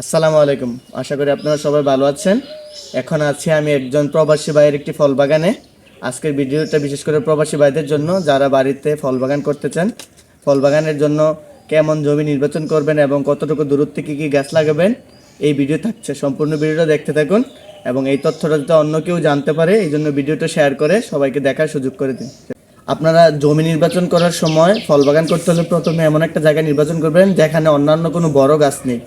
আসসালামু আলাইকুম। আশা করি আপনারা সবাই ভালো আছেন। এখন আছি আমি একজন প্রবাসী ভাইয়ের একটি ফল বাগানে। আজকের ভিডিওটা বিশেষ করে প্রবাসী ভাইদের জন্য, যারা বাড়িতে ফল বাগান করতে চান, ফল বাগানের জন্য কেমন জমি নির্বাচন করবেন এবং কতটুকু দূরত্বে কী কী গাছ লাগাবেন, এই ভিডিও থাকছে। সম্পূর্ণ ভিডিওটা দেখতে থাকুন এবং এই তথ্যটা যাতে অন্য কেউ জানতে পারে, এই জন্য ভিডিওটা শেয়ার করে সবাইকে দেখার সুযোগ করে দিন। আপনারা জমি নির্বাচন করার সময় ফল বাগান করতে হলে প্রথমে এমন একটা জায়গা নির্বাচন করবেন, যেখানে অন্যান্য কোনো বড় গাছ নেই।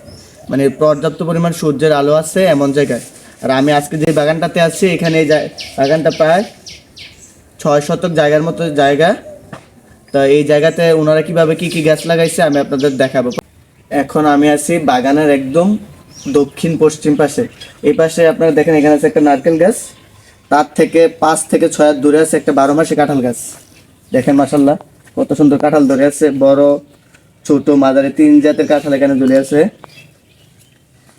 মানে পর্যাপ্ত পরিমাণ সূর্যের আলো আছে এমন জায়গায়। আর আমি আজকে যে বাগানটাতে আছি, এখানে বাগানটা প্রায় ছয় শতক জায়গার মতো জায়গা। তো এই জায়গাতে ওনারা কীভাবে কি কি গাছ লাগাইছে আমি আপনাদের দেখাবো। এখন আমি আছি বাগানের একদম দক্ষিণ পশ্চিম পাশে। এই পাশে আপনারা দেখেন, এখানে আছে একটা নারকেল গাছ। তার থেকে পাঁচ থেকে ছয় দূরে আছে একটা বারো মাসে কাঁঠাল গাছ। দেখেন মাসাল্লাহ কত সুন্দর কাঁঠাল ধরে আছে। বড়, ছোট, মাঝারি, তিন জাতের কাঁঠাল এখানে ধরে আছে।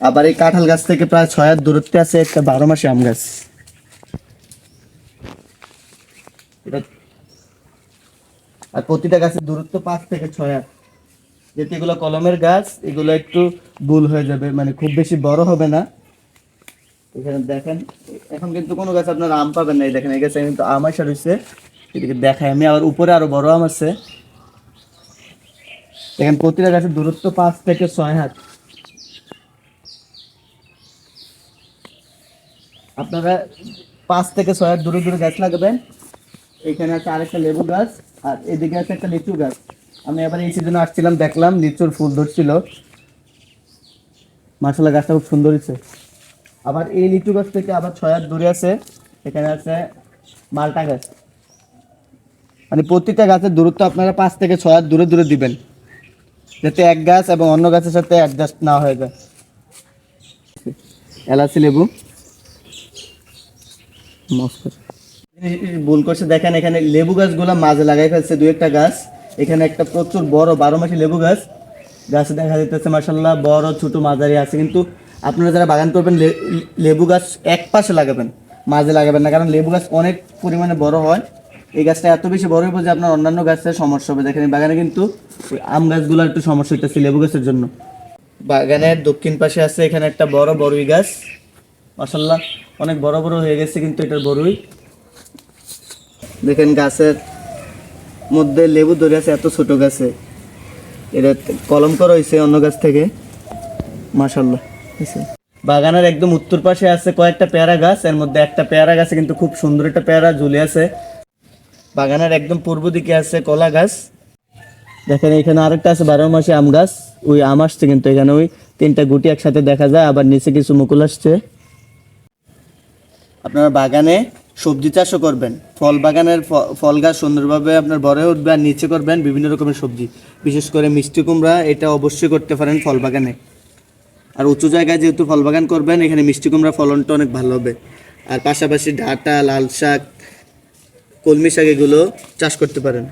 আবার এই কাঁঠাল গাছ থেকে প্রায় ছয় হাত দূরত্বে আছে একটা বারো মাসে আম গাছ। আর প্রতিটা গাছের দূরত্ব পাঁচ থেকে ছয় হাত। যেহেতু এগুলো কলমের গাছ, এগুলো একটু ভুল হয়ে যাবে মানে খুব বেশি বড় হবে না। এখানে দেখেন, এখন কিন্তু কোনো গাছ আপনার আম পাবেন না। এই দেখেন, এই গাছে কিন্তু আম আসা রয়েছে। এদিকে দেখাই আমি, আবার উপরে আরও বড় আম আছে। দেখেন, প্রতিটা গাছের দূরত্ব পাঁচ থেকে ছয় হাত। আপনারা পাঁচ থেকে ছয় দূরে দূরে গাছ লাগাবেন। এখানে আছে আরেকটা লেবু গাছ, আর এদিকে আছে একটা লিচু গাছ। আমি এবার এই সিজনে আসছিলাম, দেখলাম লিচুর ফুল ধরছিল। মার্শাল্লাহ গাছটা খুব সুন্দর হয়েছে। আবার এই লিচু গাছ থেকে আবার ছয় হাত দূরে আছে, এখানে আছে মালটা গাছ। মানে প্রতিটা গাছের দূরত্ব আপনারা পাঁচ থেকে ছয় হাত দূরে দূরে দিবেন, যাতে এক গাছ এবং অন্য গাছের সাথে অ্যাডজাস্ট না হয়ে যায়। এলাচি লেবু। মস্ত ভুল করছে, দেখেন এখানে লেবু গাছগুলো মাঝে লাগাই ফেলছে দুই একটা গাছ। এখানে একটা প্রচুর বড় বারো মাসি লেবু গাছ। গাছে দেখা যাইতেছে মাসাল্লাহ বড়, ছোট, মাঝারি আছে। কিন্তু আপনারা যারা বাগান করবেন লেবু গাছ এক পাশে লাগাবেন, মাঝে লাগাবেন না, কারণ লেবু গাছ অনেক পরিমাণে বড় হয়। এই গাছটা এত বেশি বড় হইব যে আপনার অন্যান্য গাছের সমস্যা হবে। দেখেন বাগানে কিন্তু আম গাছগুলো একটু সমস্যা হইতেছে লেবু গাছের জন্য। বাগানের দক্ষিণ পাশে আছে এখানে একটা বড় বড়ই গাছ। মাসাল্লাহ অনেক বড় বড় হয়ে গেছে কিন্তু এটার বড়ই দেখেন গাছের মধ্যে লেবু ধরে আছে এত ছোট গাছে। এটা কলম করা হয়েছে অন্য গাছ থেকে। মাসাল্লাহ বাগানের একদম উত্তর পাশে আছে কয়েকটা পেয়ারা গাছ এর মধ্যে একটা পেয়ারা গাছে কিন্তু খুব সুন্দর একটা পেয়ারা ঝুলে আছে। বাগানের একদম পূর্ব দিকে আছে কলা গাছ। দেখেন এখানে আরেকটা আছে বারো মাসে আম গাছ ওই আম আসছে কিন্তু এখানে ওই তিনটা গুটি একসাথে দেখা যায় আবার নিচে কিছু মুকুল আসছে। আপনার বাগানে সবজি চাষও করবেন। ফল বাগানের ফল গাছ সুন্দরভাবে আপনার বড় উঠবে আর নিচে করবেন বিভিন্ন রকমের সবজি। বিশেষ করে মিষ্টি কুমড়া, এটা অবশ্যই করতে পারেন ফল বাগানে। আর উঁচু জায়গায় যেহেতু ফল বাগান করবেন, এখানে মিষ্টি কুমড়া ফলনটা অনেক ভালো হবে। আর পাশাপাশি ডাটা লাল শাক কলমি শাক এগুলো চাষ করতে পারেন।